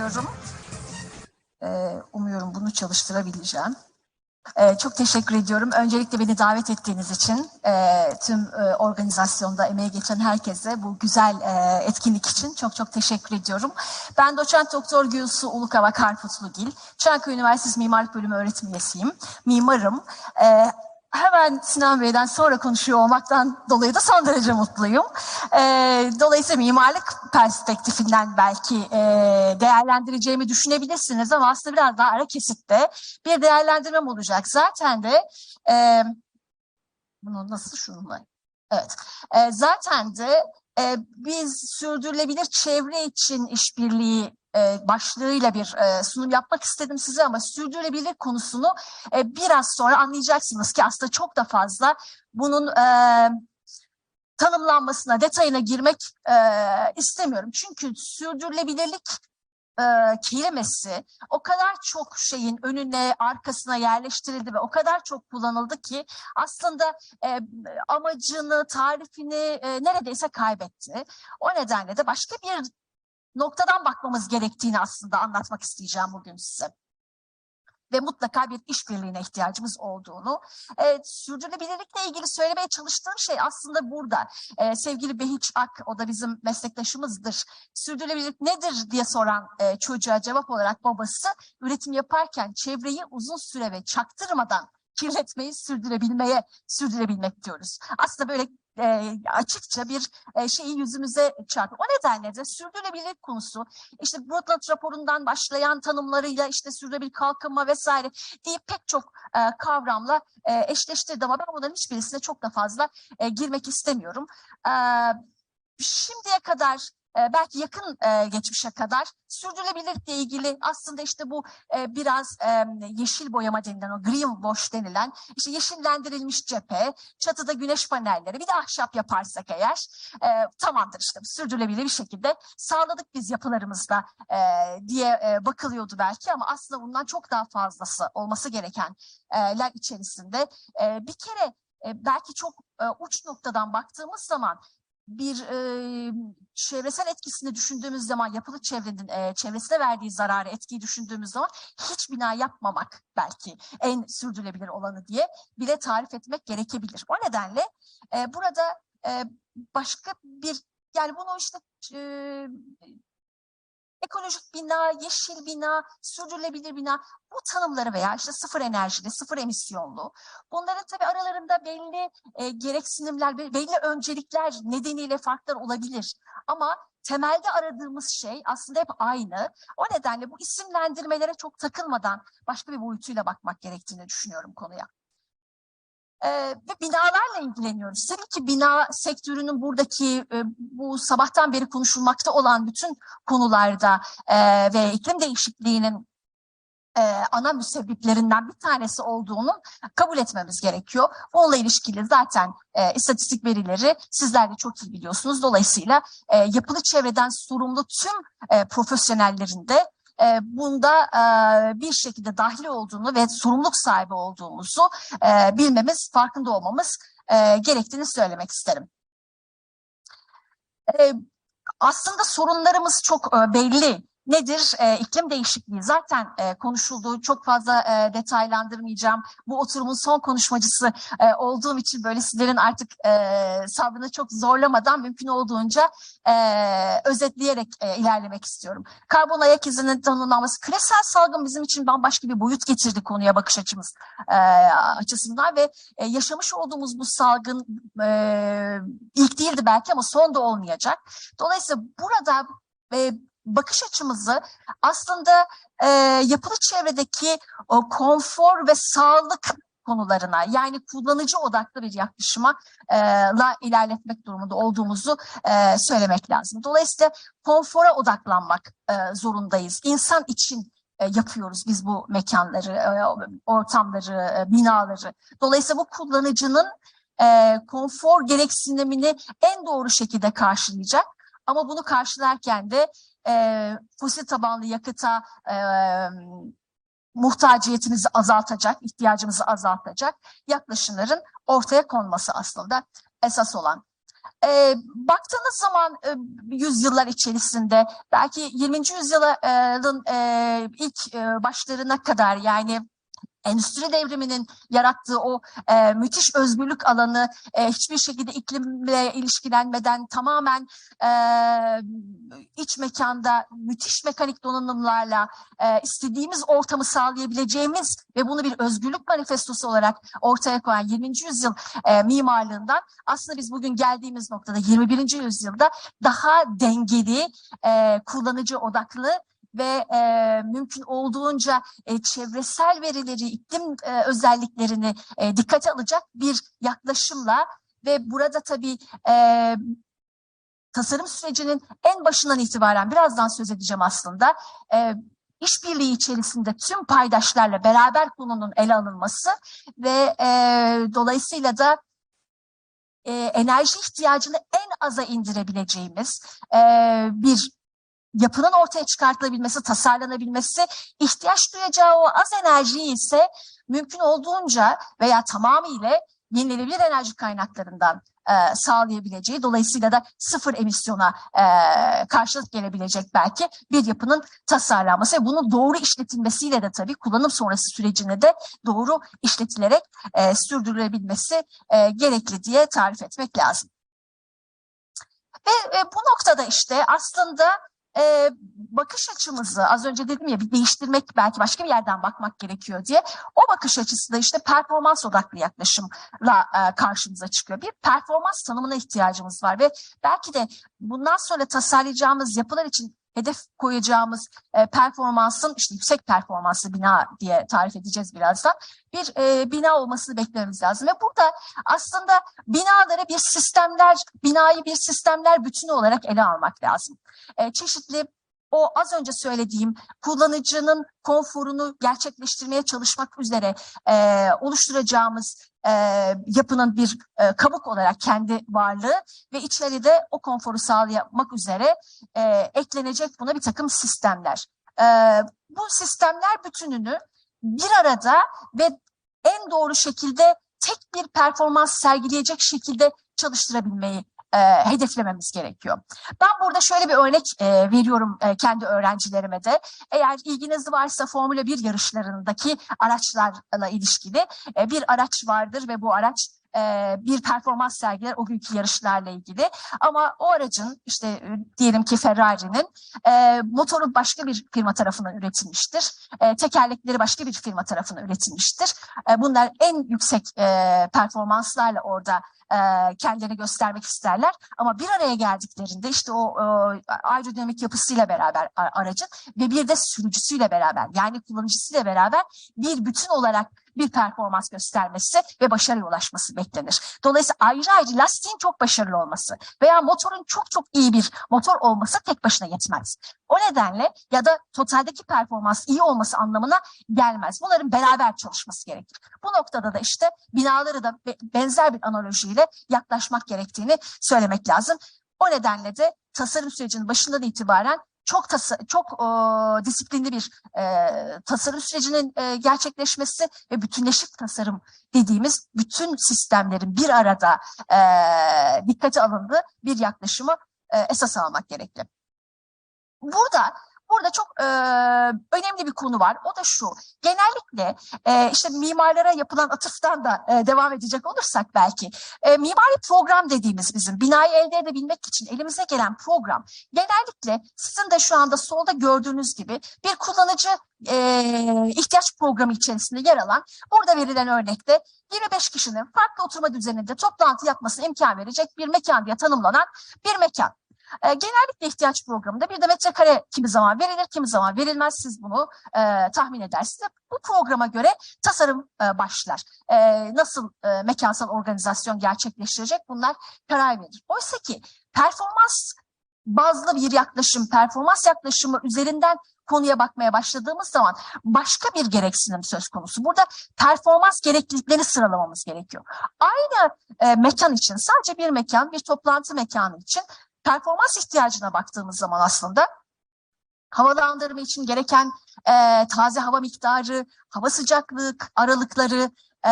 ediyorum. Ee, umuyorum bunu çalıştırabileceğim. Ee, çok teşekkür ediyorum. Öncelikle beni davet ettiğiniz için e, tüm e, organizasyonda emeği geçen herkese bu güzel e, etkinlik için çok çok teşekkür ediyorum. Ben doçent doktor Gülsu Ulukava Karputlugil. Çankaya Üniversitesi Mimarlık Bölümü öğretim üyesiyim. Mimarım. Ee, hemen Sinan Bey'den sonra konuşuyor olmaktan dolayı da son derece mutluyum. Ee, dolayısıyla mimarlık perspektifinden belki e, değerlendireceğimi düşünebilirsiniz ama aslında biraz daha ara kesitte bir değerlendirmem olacak. Zaten de e, bunu nasıl şununla? Evet. E, zaten de e, biz sürdürülebilir çevre için işbirliği e, başlığıyla bir e, sunum yapmak istedim size ama sürdürülebilir konusunu e, biraz sonra anlayacaksınız ki aslında çok da fazla bunun e, tanımlanmasına, detayına girmek e, istemiyorum. Çünkü sürdürülebilirlik e, kelimesi o kadar çok şeyin önüne, arkasına yerleştirildi ve o kadar çok kullanıldı ki aslında e, amacını, tarifini e, neredeyse kaybetti. O nedenle de başka bir noktadan bakmamız gerektiğini aslında anlatmak isteyeceğim bugün size ve mutlaka bir işbirliğine ihtiyacımız olduğunu. E, sürdürülebilirlikle ilgili söylemeye çalıştığım şey aslında burada. E, sevgili Behiç Ak, o da bizim meslektaşımızdır. Sürdürülebilirlik nedir diye soran e, çocuğa cevap olarak babası üretim yaparken çevreyi uzun süre ve çaktırmadan kirletmeyi sürdürebilmeye, sürdürebilmek diyoruz. Aslında böyle e, açıkça bir e, şeyi yüzümüze çarpıyor. O nedenle de sürdürülebilirlik konusu işte Brundtland raporundan başlayan tanımlarıyla işte sürdürülebilir kalkınma vesaire diye pek çok e, kavramla e, eşleştirdi ama ben bunların hiçbirisine çok da fazla e, girmek istemiyorum. E, şimdiye kadar belki yakın e, geçmişe kadar sürdürülebilirlikle ilgili aslında işte bu e, biraz e, yeşil boyama denilen o green wash denilen işte yeşillendirilmiş cephe, çatıda güneş panelleri bir de ahşap yaparsak eğer tamamdır işte sürdürülebilir bir şekilde sağladık biz yapılarımızda diye bakılıyordu belki ama aslında bundan çok daha fazlası olması gerekenler içerisinde. Bir kere belki çok uç noktadan baktığımız zaman bir e, çevresel etkisini düşündüğümüz zaman yapılı çevrenin e, çevresine verdiği zararı etkiyi düşündüğümüz zaman hiç bina yapmamak belki en sürdürülebilir olanı diye bile tarif etmek gerekebilir. O nedenle e, burada e, başka bir yani bunu işte e, ekolojik bina, yeşil bina, sürdürülebilir bina bu tanımları veya işte sıfır enerjili, sıfır emisyonlu bunların tabii aralarında belli e, gereksinimler, belli öncelikler nedeniyle farklar olabilir. Ama temelde aradığımız şey aslında hep aynı. O nedenle bu isimlendirmelere çok takılmadan başka bir boyutuyla bakmak gerektiğini düşünüyorum konuya. Ee, ve binalarla ilgileniyoruz. Tabii ki bina sektörünün buradaki e, bu sabahtan beri konuşulmakta olan bütün konularda e, ve iklim değişikliğinin e, ana müsebbiplerinden bir tanesi olduğunu kabul etmemiz gerekiyor. Bununla ilişkili zaten e, istatistik verileri sizler de çok iyi biliyorsunuz. Dolayısıyla e, yapılı çevreden sorumlu tüm e, profesyonellerin de e, bunda e, bir şekilde dahil olduğunu ve sorumluluk sahibi olduğumuzu e, bilmemiz, farkında olmamız gerektiğini söylemek isterim. Aslında sorunlarımız çok belli. Nedir? E, iklim değişikliği zaten e, konuşulduğu çok fazla e, detaylandırmayacağım. Bu oturumun son konuşmacısı e, olduğum için böyle sizlerin artık e, sabrını çok zorlamadan mümkün olduğunca e, özetleyerek e, ilerlemek istiyorum. Karbon ayak izinin tanımlanması küresel salgın bizim için bambaşka bir boyut getirdi konuya bakış açımız e, açısından ve e, yaşamış olduğumuz bu salgın e, ilk değildi belki ama son da olmayacak. Dolayısıyla burada e, bakış açımızı aslında e, yapılı çevredeki o konfor ve sağlık konularına yani kullanıcı odaklı bir yaklaşıma e, la ilerletmek durumunda olduğumuzu e, söylemek lazım. Dolayısıyla konfora odaklanmak e, zorundayız. İnsan için e, yapıyoruz biz bu mekanları, e, ortamları, e, binaları. Dolayısıyla bu kullanıcının konfor gereksinimini en doğru şekilde karşılayacak. Ama bunu karşılarken de e, fosil tabanlı yakıta e, muhtaciyetimizi azaltacak, ihtiyacımızı azaltacak yaklaşımların ortaya konması aslında esas olan. e, baktığınız zaman e, yüzyıllar içerisinde belki 20. yüzyılın e, ilk e, başlarına kadar yani endüstri devriminin yarattığı o e, müthiş özgürlük alanı e, hiçbir şekilde iklimle ilişkilenmeden tamamen e, iç mekanda müthiş mekanik donanımlarla e, istediğimiz ortamı sağlayabileceğimiz ve bunu bir özgürlük manifestosu olarak ortaya koyan 20. yüzyıl e, mimarlığından aslında biz bugün geldiğimiz noktada 21. yüzyılda daha dengeli, e, kullanıcı odaklı ve e, mümkün olduğunca e, çevresel verileri, iklim e, özelliklerini e, dikkate alacak bir yaklaşımla ve burada tabii e, tasarım sürecinin en başından itibaren birazdan söz edeceğim aslında. E, işbirliği içerisinde tüm paydaşlarla beraber konunun ele alınması ve e, dolayısıyla da e, enerji ihtiyacını en aza indirebileceğimiz e, bir yapının ortaya çıkartılabilmesi, tasarlanabilmesi, ihtiyaç duyacağı o az enerjiyi ise mümkün olduğunca veya tamamıyla yenilenebilir enerji kaynaklarından e, sağlayabileceği, dolayısıyla da sıfır emisyona e, karşılık gelebilecek belki bir yapının tasarlanması ve bunun doğru işletilmesiyle de tabii kullanım sonrası sürecinde de doğru işletilerek e, sürdürülebilmesi e, gerekli diye tarif etmek lazım. Ve e, bu noktada işte aslında e, bakış açımızı az önce dedim ya bir değiştirmek belki başka bir yerden bakmak gerekiyor diye o bakış açısı da işte performans odaklı yaklaşımla e, karşımıza çıkıyor. Bir performans tanımına ihtiyacımız var ve belki de bundan sonra tasarlayacağımız yapılar için hedef koyacağımız e, performansın işte yüksek performanslı bina diye tarif edeceğiz birazdan bir e, bina olmasını beklememiz lazım ve burada aslında binaları bir sistemler binayı bir sistemler bütünü olarak ele almak lazım. E, çeşitli o az önce söylediğim kullanıcının konforunu gerçekleştirmeye çalışmak üzere e, oluşturacağımız e, yapının bir e, kabuk olarak kendi varlığı ve içeride o konforu sağlamak üzere e, eklenecek buna bir takım sistemler. E, bu sistemler bütününü bir arada ve en doğru şekilde tek bir performans sergileyecek şekilde çalıştırabilmeyi e, hedeflememiz gerekiyor. Ben burada şöyle bir örnek e, veriyorum e, kendi öğrencilerime de. Eğer ilginiz varsa Formula 1 yarışlarındaki araçlarla ilişkili e, bir araç vardır ve bu araç e, bir performans sergiler o günkü yarışlarla ilgili. Ama o aracın işte e, diyelim ki Ferrari'nin e, motoru başka bir firma tarafından üretilmiştir. E, tekerlekleri başka bir firma tarafından üretilmiştir. Bunlar en yüksek performanslarla orada e, göstermek isterler. Ama bir araya geldiklerinde işte o e, aerodinamik yapısıyla beraber aracın ve bir de sürücüsüyle beraber yani kullanıcısıyla beraber bir bütün olarak bir performans göstermesi ve başarıya ulaşması beklenir. Dolayısıyla ayrı ayrı lastiğin çok başarılı olması veya motorun çok çok iyi bir motor olması tek başına yetmez. O nedenle ya da totaldeki performans iyi olması anlamına gelmez. Bunların beraber çalışması gerekir. Bu noktada da işte binaları da be- benzer bir analojiyle yaklaşmak gerektiğini söylemek lazım. O nedenle de tasarım sürecinin başından itibaren çok tasa, çok e, disiplinli bir e, tasarım sürecinin e, gerçekleşmesi ve bütünleşik tasarım dediğimiz bütün sistemlerin bir arada e, dikkate alındığı bir yaklaşımı e, esas almak gerekli. Burada burada çok e, önemli bir konu var. O da şu. Genellikle e, işte mimarlara yapılan atıftan da e, devam edecek olursak belki e, mimari program dediğimiz bizim binayı elde edebilmek için elimize gelen program genellikle sizin de şu anda solda gördüğünüz gibi bir kullanıcı e, ihtiyaç programı içerisinde yer alan burada verilen örnekte 25 kişinin farklı oturma düzeninde toplantı yapmasına imkan verecek bir mekan diye tanımlanan bir mekan. E, genellikle ihtiyaç programında bir de metrekare kimi zaman verilir, kimi zaman verilmez. Siz bunu e, tahmin edersiniz. Bu programa göre tasarım e, başlar. E, nasıl e, mekansal organizasyon gerçekleştirecek bunlar karar verir. Oysa ki performans bazlı bir yaklaşım, performans yaklaşımı üzerinden konuya bakmaya başladığımız zaman başka bir gereksinim söz konusu. Burada performans gerekliliklerini sıralamamız gerekiyor. Aynı e, mekan için, sadece bir mekan, bir toplantı mekanı için performans ihtiyacına baktığımız zaman aslında havalandırma için gereken e, taze hava miktarı, hava sıcaklık aralıkları, e,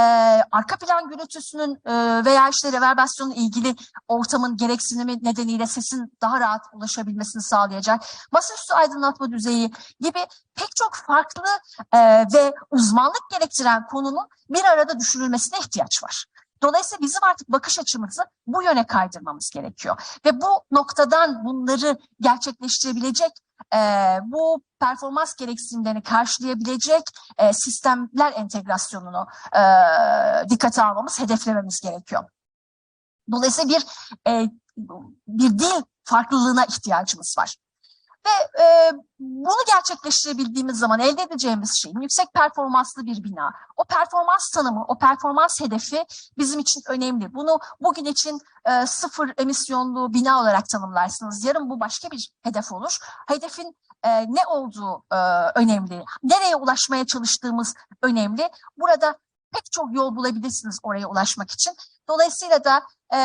arka plan gürültüsünün e, veya işte reverbasyonla ilgili ortamın gereksinimi nedeniyle sesin daha rahat ulaşabilmesini sağlayacak. Masaüstü aydınlatma düzeyi gibi pek çok farklı e, ve uzmanlık gerektiren konunun bir arada düşünülmesine ihtiyaç var. Dolayısıyla bizim artık bakış açımızı bu yöne kaydırmamız gerekiyor. Ve bu noktadan bunları gerçekleştirebilecek, e, bu performans gereksinimlerini karşılayabilecek e, sistemler entegrasyonunu e, dikkate almamız, hedeflememiz gerekiyor. Dolayısıyla bir e, bir dil farklılığına ihtiyacımız var. Ve e, bunu gerçekleştirebildiğimiz zaman elde edeceğimiz şey yüksek performanslı bir bina. O performans tanımı, o performans hedefi bizim için önemli. Bunu bugün için e, sıfır emisyonlu bina olarak tanımlarsınız. Yarın bu başka bir hedef olur. Hedefin e, ne olduğu e, önemli. Nereye ulaşmaya çalıştığımız önemli. Burada pek çok yol bulabilirsiniz oraya ulaşmak için. Dolayısıyla da e,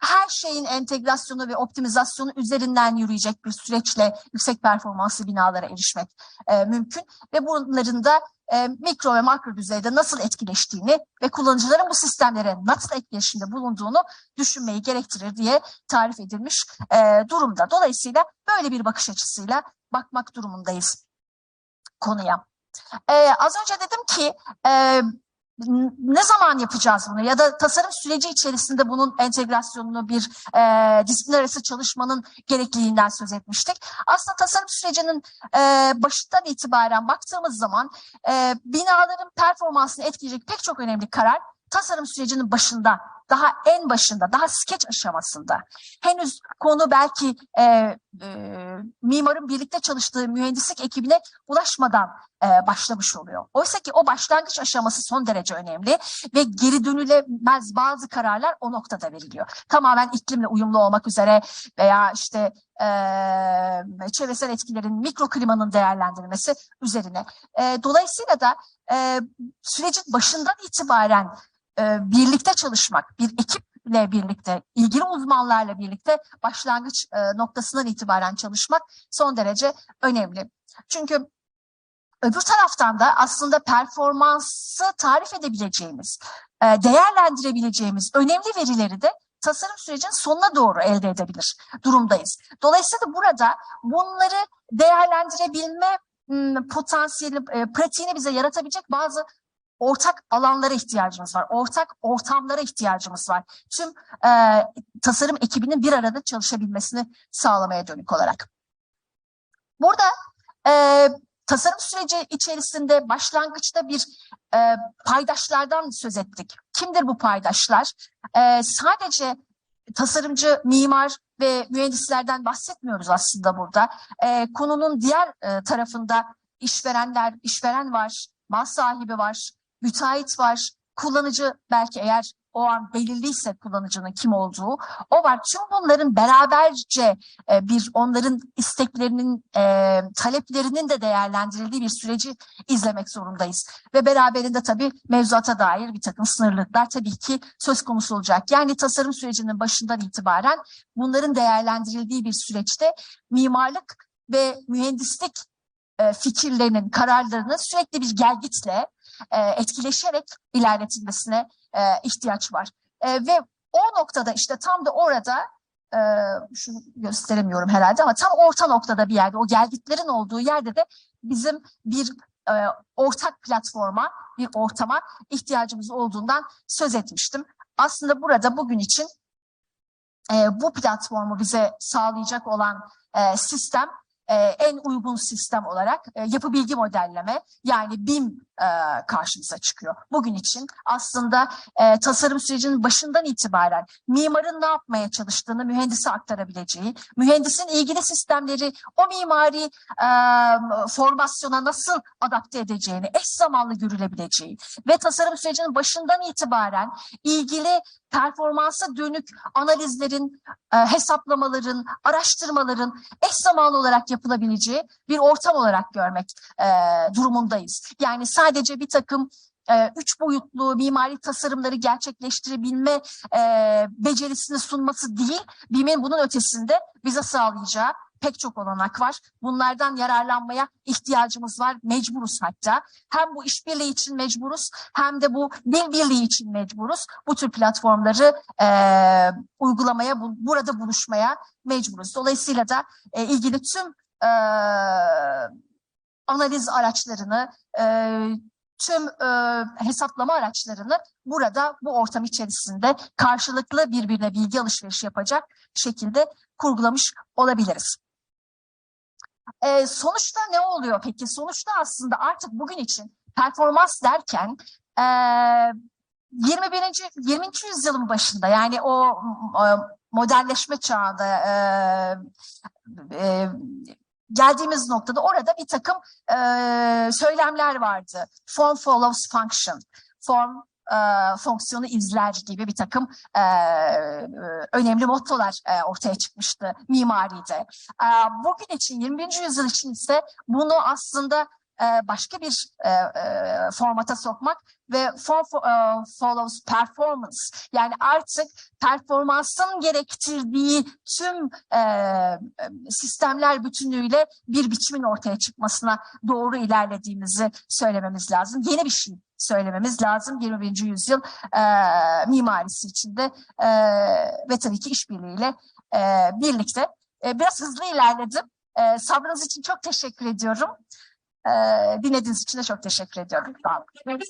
her şeyin entegrasyonu ve optimizasyonu üzerinden yürüyecek bir süreçle yüksek performanslı binalara erişmek e, mümkün. Ve bunların da e, mikro ve makro düzeyde nasıl etkileştiğini ve kullanıcıların bu sistemlere nasıl etkileşimde bulunduğunu düşünmeyi gerektirir diye tarif edilmiş e, durumda. Dolayısıyla böyle bir bakış açısıyla bakmak durumundayız konuya. E, az önce dedim ki e, ne zaman yapacağız bunu ya da tasarım süreci içerisinde bunun entegrasyonunu bir e, disiplin arası çalışmanın gerekliliğinden söz etmiştik. Aslında tasarım sürecinin e, başından itibaren baktığımız zaman e, binaların performansını etkileyecek pek çok önemli karar tasarım sürecinin başında, daha en başında, daha skeç aşamasında. Henüz konu belki e, e, mimarın birlikte çalıştığı mühendislik ekibine ulaşmadan e, başlamış oluyor. Oysa ki o başlangıç aşaması son derece önemli ve geri dönülemez bazı kararlar o noktada veriliyor. Tamamen iklimle uyumlu olmak üzere veya işte e, çevresel etkilerin mikroklimanın değerlendirilmesi üzerine. E, dolayısıyla da e, sürecin başından itibaren birlikte çalışmak, bir ekiple birlikte, ilgili uzmanlarla birlikte başlangıç e, noktasından itibaren çalışmak son derece önemli. Çünkü öbür taraftan da aslında performansı tarif edebileceğimiz, e, değerlendirebileceğimiz önemli verileri de tasarım sürecinin sonuna doğru elde edebilir durumdayız. Dolayısıyla burada bunları değerlendirebilme potansiyeli, e, pratiğini bize yaratabilecek bazı ortak alanlara ihtiyacımız var. Ortak ortamlara ihtiyacımız var. Tüm e, tasarım ekibinin bir arada çalışabilmesini sağlamaya dönük olarak. Burada e, tasarım süreci içerisinde başlangıçta bir e, paydaşlardan söz ettik. Kimdir bu paydaşlar? E, sadece tasarımcı, mimar ve mühendislerden bahsetmiyoruz aslında burada. E, konunun diğer e, tarafında işverenler, işveren var, mal sahibi var, müteahhit var, kullanıcı belki eğer o an belirliyse kullanıcının kim olduğu o var. Tüm bunların beraberce e, bir onların isteklerinin, e, taleplerinin de değerlendirildiği bir süreci izlemek zorundayız. Ve beraberinde tabii mevzuata dair bir takım sınırlılıklar tabii ki söz konusu olacak. Yani tasarım sürecinin başından itibaren bunların değerlendirildiği bir süreçte mimarlık ve mühendislik e, fikirlerinin, kararlarının sürekli bir gelgitle e, etkileşerek ilerletilmesine e, ihtiyaç var. E, ve o noktada işte tam da orada e, şunu gösteremiyorum herhalde ama tam orta noktada bir yerde o gelgitlerin olduğu yerde de bizim bir ortak platforma, bir ortama ihtiyacımız olduğundan söz etmiştim. Aslında burada bugün için bu platformu bize sağlayacak olan sistem e, en uygun sistem olarak e, yapı bilgi modelleme yani BIM e, karşımıza çıkıyor. Bugün için aslında tasarım sürecinin başından itibaren mimarın ne yapmaya çalıştığını mühendise aktarabileceği, mühendisin ilgili sistemleri o mimari formasyona nasıl adapte edeceğini eş zamanlı görülebileceği ve tasarım sürecinin başından itibaren ilgili performansa dönük analizlerin, e, hesaplamaların, araştırmaların eş zamanlı olarak yapılabileceği bir ortam olarak görmek e, durumundayız. Yani sadece bir takım e, üç boyutlu mimari tasarımları gerçekleştirebilme e, becerisini sunması değil, BİM'in bunun ötesinde bize sağlayacağı pek çok olanak var. Bunlardan yararlanmaya ihtiyacımız var, mecburuz hatta. Hem bu işbirliği için mecburuz, hem de bu dil birliği için mecburuz. Bu tür platformları e, uygulamaya, bu, burada buluşmaya mecburuz. Dolayısıyla da e, ilgili tüm e, analiz araçlarını, e, tüm e, hesaplama araçlarını burada bu ortam içerisinde karşılıklı birbirine bilgi alışverişi yapacak şekilde kurgulamış olabiliriz. E, sonuçta ne oluyor peki? Sonuçta aslında artık bugün için performans derken e, 21. 20. yüzyılın başında yani o e, modelleşme çağında e, e, geldiğimiz noktada orada bir takım e, söylemler vardı. Form follows function. Form e, fonksiyonu izler gibi bir takım e, önemli mottolar e, ortaya çıkmıştı mimaride. E, bugün için 21. yüzyıl için ise bunu aslında e, başka bir e, e, formata sokmak ve form fo- e, follows performance yani artık performansın gerektirdiği tüm sistemler bütünüyle bir biçimin ortaya çıkmasına doğru ilerlediğimizi söylememiz lazım. Yeni bir şey söylememiz lazım 21. yüzyıl mimarisi içinde ve tabii ki işbirliğiyle birlikte. Biraz hızlı ilerledim. Sabrınız için çok teşekkür ediyorum. Dinlediğiniz için de çok teşekkür ediyorum. Sağ olun.